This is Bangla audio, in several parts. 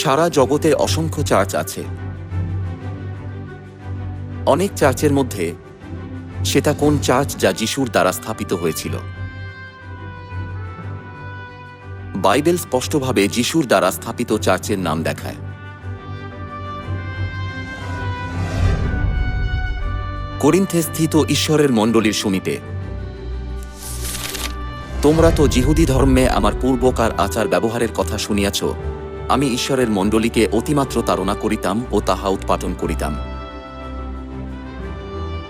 সারা জগতে অসংখ্য চার্চ আছে। অনেক চার্চের মধ্যে সেটা কোন চার্চ যা যিশুর দ্বারা স্থাপিত হয়েছিল। বাইবেল স্পষ্টভাবে যিশুর দ্বারা স্থাপিত চার্চের নাম দেখায়। করিন্থে স্থিত ঈশ্বরের মণ্ডলীর সমিতে তোমরা তো জিহুদি ধর্মে আমার পূর্বকার আচার ব্যবহারের কথা শুনিয়াছ আমি ঈশ্বরের মণ্ডলীকে অতিমাত্র তাড়না করিতাম ও তাহা উৎপাদন করিতাম।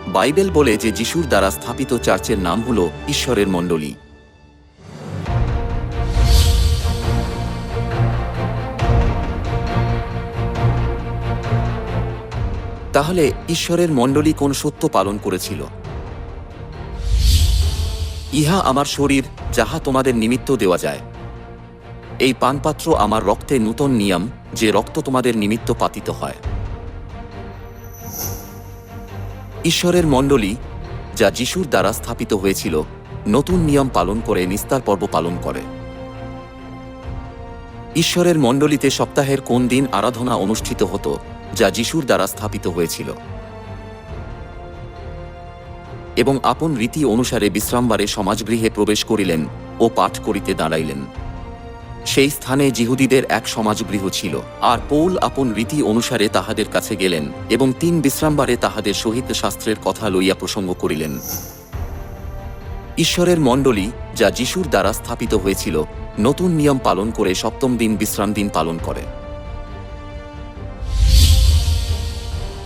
বাইবেল বলে যে যিশুর দ্বারা স্থাপিত চার্চের নাম হল ঈশ্বরের মণ্ডলী। তাহলে ঈশ্বরের মণ্ডলী কোন সত্য পালন করেছিল? ইহা আমার শরীর, যাহা তোমাদের নিমিত্ত দেওয়া যায়। এই পানপাত্র আমার রক্তে নূতন নিয়ম, যে রক্ত তোমাদের নিমিত্ত পাতিত হয়। ঈশ্বরের মণ্ডলী, যা যিশুর দ্বারা স্থাপিত হয়েছিল, নতুন নিয়ম পালন করে নিস্তার পর্ব পালন করে। ঈশ্বরের মণ্ডলীতে সপ্তাহের কোন দিন আরাধনা অনুষ্ঠিত হতো, যা যিশুর দ্বারা স্থাপিত হয়েছিল। এবং আপন রীতি অনুসারে বিশ্রামবারে সমাজগৃহে প্রবেশ করিলেন ও পাঠ করিতে দাঁড়াইলেন। সেই স্থানে জিহুদীদের এক সমাজগৃহ ছিল, আর পৌল আপন রীতি অনুসারে তাহাদের কাছে গেলেন এবং তিন বিশ্রামবারে তাহাদের সহিত শাস্ত্রের কথা লইয়া প্রসঙ্গ করিলেন। ঈশ্বরের মণ্ডলী, যা যিশুর দ্বারা স্থাপিত হয়েছিল, নতুন নিয়ম পালন করে সপ্তম দিন বিশ্রাম দিন পালন করে।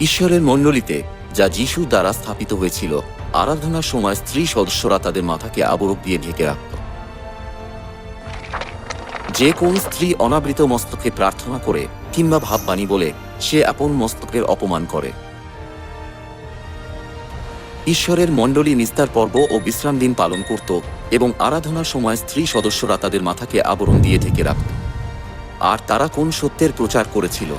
ঈশ্বরের মণ্ডলীতে, যা যিশু দ্বারা স্থাপিত হয়েছিল, আরাধনার সময় স্ত্রী সদস্যরা তাদের মাথাকে আবরক দিয়ে ঢেকে রাখত। যে কোন স্ত্রী অনাবৃত মস্তকে প্রার্থনা করে কিংবা ভাববাণী বলে সে আপন মস্তকের অপমান করে। ঈশ্বরের মণ্ডলী নিস্তার পর্ব ও বিশ্রাম দিন পালন করত এবং আরাধনার সময় স্ত্রী সদস্যরা তাদের মাথাকে আবরণ দিয়ে ঢেকে রাখত। আর তারা কোন সত্যের প্রচার করেছিল?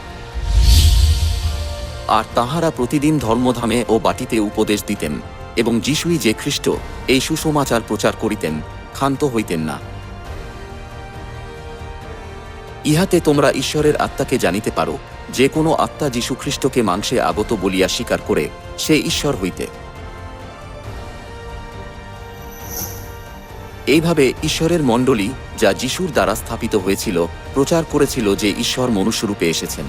আর তাহারা প্রতিদিন ধর্মধামে ও বাটিতে উপদেশ দিতেন এবং যিশুই যে খ্রিস্ট, এই সুসমাচার প্রচার করিতেন, ক্ষান্ত হইতেন না। ইহাতে তোমরা ঈশ্বরের আত্মাকে জানিতে পারো যে কোনো আত্মা যীশু খ্রিস্টকে মাংসে আগত বলিয়া স্বীকার করে সে ঈশ্বর হইতে। এইভাবে ঈশ্বরের মণ্ডলী, যা যিশুর দ্বারা স্থাপিত হয়েছিল, প্রচার করেছিল যে ঈশ্বর মনুষ্যরূপে এসেছেন।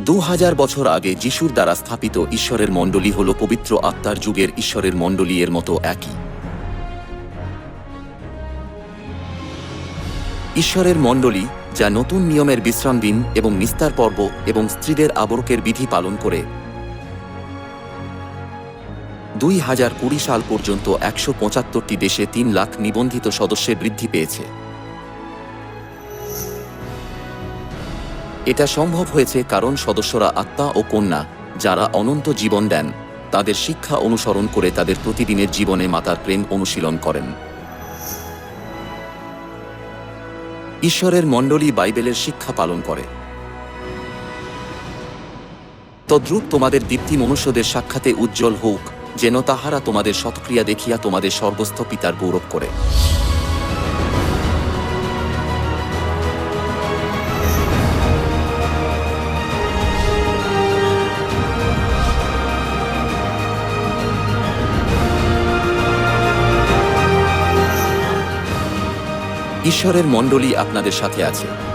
দু হাজার বছর আগে যিশুর দ্বারা স্থাপিত ঈশ্বরের মণ্ডলী হল পবিত্র আত্মার যুগের ঈশ্বরের মণ্ডলী এর মতো একই। ঈশ্বরের মণ্ডলী, যা নতুন নিয়মের বিশ্রাম দিন এবং নিস্তার পর্ব এবং স্ত্রীদের আবরকের বিধি পালন করে। দুই হাজার কুড়ি সাল পর্যন্ত একশো পঁচাত্তরটি দেশে তিন লাখ নিবন্ধিত সদস্যের বৃদ্ধি পেয়েছে। এটা সম্ভব হয়েছে কারণ সদস্যরা আত্মা ও কন্যা, যারা অনন্ত জীবন দেন, তাদের শিক্ষা অনুসরণ করে তাদের প্রতিদিনের জীবনে মাতার প্রেম অনুশীলন করেন। ঈশ্বরের মণ্ডলী বাইবেলের শিক্ষা পালন করে। তদ্রূপ তোমাদের দীপ্তি মনুষ্যদের সাক্ষাতে উজ্জ্বল হোক, যেন তাহারা তোমাদের সৎক্রিয়া দেখিয়া তোমাদের সর্বস্থ পিতার গৌরব করে। ঈশ্বরের মণ্ডলী আপনাদের সাথে আছে।